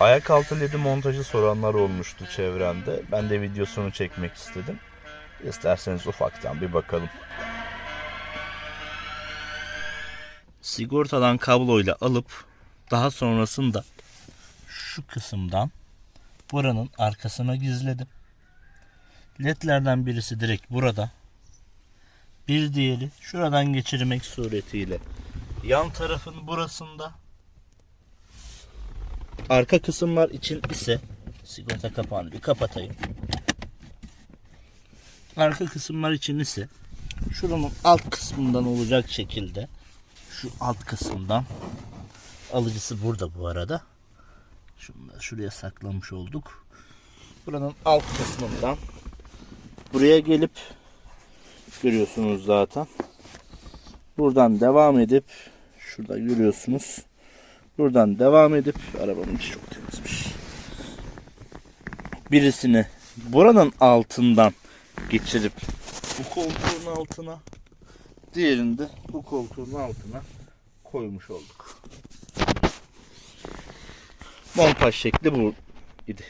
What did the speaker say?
Ayak altı ledi montajı soranlar olmuştu çevremde. Ben de videosunu çekmek istedim. İsterseniz ufaktan bir bakalım. Sigortadan kabloyla alıp daha sonrasında şu kısımdan buranın arkasına gizledim. Ledlerden birisi direkt burada. Bir diğeri şuradan geçirmek suretiyle yan tarafın burasında Arka kısımlar için ise sigorta kapağını bir kapatayım. Arka kısımlar için ise şuranın alt kısmından olacak şekilde şu alt kısımdan alıcısı burada bu arada. Şunu şuraya saklamış olduk. Buranın alt kısmından buraya gelip görüyorsunuz zaten. Buradan devam edip şurada görüyorsunuz. Buradan devam edip arabanın içi çok temizmiş. Birisini buranın altından geçirip bu koltuğun altına diğerini de bu koltuğun altına koymuş olduk. Montaj şekli bu idi.